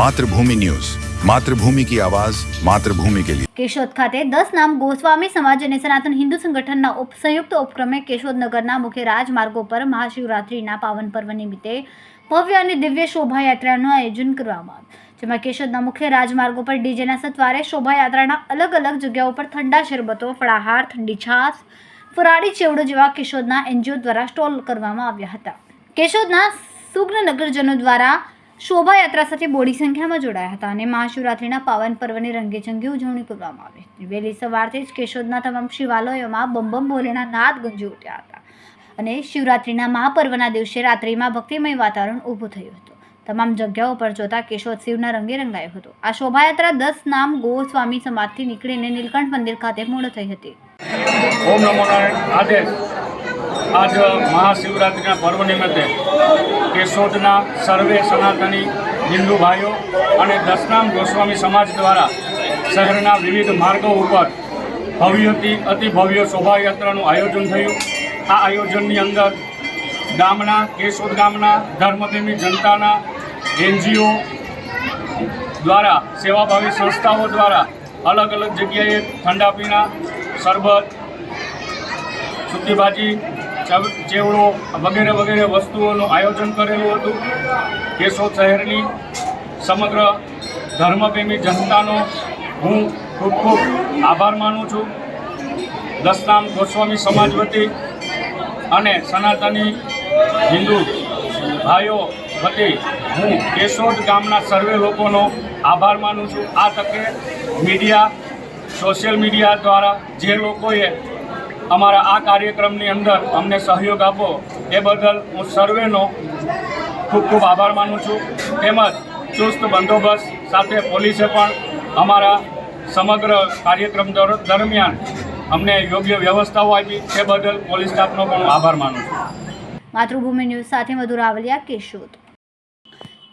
Mathrubhumi news. Mathrubhumi કી આવાજ, માતૃભૂમિ કે લિયે કેશોદ ખાતે 10 નામ ગોસ્વામી સમાજ અને સનાતન હિન્દુ સંગઠનના ઉપસંયુક્ત ઉપક્રમે કેશોદ મુખ્ય રાજમાર્ગો પર મહાશિવરાત્રિના પાવન પર્વ નિમિત્તે ભવ્ય અને દિવ્ય શોભાયાત્રાનું આયોજન કરવામાં જેમાં કેશોદના મુખ્ય રાજમાર્ગો પર ડીજેના સત્વારે શોભાયાત્રાના અલગ અલગ જગ્યાઓ પર ઠંડા શરબતો, ફળાહાર, ઠંડી છાશ ફરાળી ચેવડો જેવા કેશોદના એનજીઓ દ્વારા સ્ટોલ કરવામાં આવ્યા હતા. કેશોદના સુગ્ન નગરજનો દ્વારા શોભાયાત્રા સાથે બોડી સંખ્યામાં જોડાયા હતા અને મહાશિવરાત્રિના પાવન પર્વની રંગેચંગી ઉજવણી કરવામાં આવી હતી. વહેલી સવારથી જ કેશોદના તમામ શિવાલયોમાં બમ ભોલેના નાદ ગુંજી ઉઠ્યા હતા અને શિવરાત્રિના મહાપર્વના દિવસે રાત્રિમાં ભક્તિમય વાતાવરણ ઊભું થયું હતું. તમામ જગ્યાઓ પર જોતા કેશોદ શિવના રંગે રંગાયો હતો. આ શોભાયાત્રા દસ નામ ગોસ્વામી સમાજથી નીકળીને નીલકંઠ મંદિર ખાતે પૂર્ણ થઈ હતી. ઓમ નમો નારાયણ. આજે આજ મહાશિવરાત્રિના પર્વ નિમિત્તે કેશોદના સર્વે સનાતની હિન્દુ ભાઈઓ અને દસનામ ગોસ્વામી સમાજ દ્વારા શહેરના વિવિધ માર્ગો ઉપર ભવ્યથી અતિ ભવ્ય શોભાયાત્રાનું આયોજન થયું. આ આયોજનની અંદર ગામના, કેશોદ ગામના, ધર્મપ્રેમી જનતાના, એનજીઓ દ્વારા, સેવાભાવી સંસ્થાઓ દ્વારા અલગ અલગ જગ્યાએ ઠંડા પીણા, શરબત, સૂકી ભાજી ચવ- ચેવડો વગેરે વગેરે વસ્તુઓનું આયોજન કરેલું હતું. કેશોદ શહેરની સમગ્ર ધર્મપ્રેમી જનતાનો હું ખૂબ ખૂબ આભાર માનું છું. દસનામ ગોસ્વામી સમાજ વતી અને સનાતની હિન્દુ ભાઈઓ વતી હું કેશોદ ગામના સર્વે લોકોનો આભાર માનું છું. આ તકે મીડિયા, સોશિયલ મીડિયા દ્વારા જે લોકોએ અમારા આ કાર્યક્રમની અંદર અમને સહયોગ આપો એ બદલ હું સર્વેનો ખૂબ ખૂબ આભાર માનું છું. તેમજ ચુસ્ત બંદોબસ્ત સાથે પોલીસે પણ અમારા સમગ્ર કાર્યક્રમ દરમિયાન અમને યોગ્ય વ્યવસ્થાઓ આપી તે બદલ પોલીસ સ્ટાફનો પણ આભાર માનું છું. માતૃભૂમિ ન્યૂઝ સાથે મધુ રાવલિયા કેશોદ.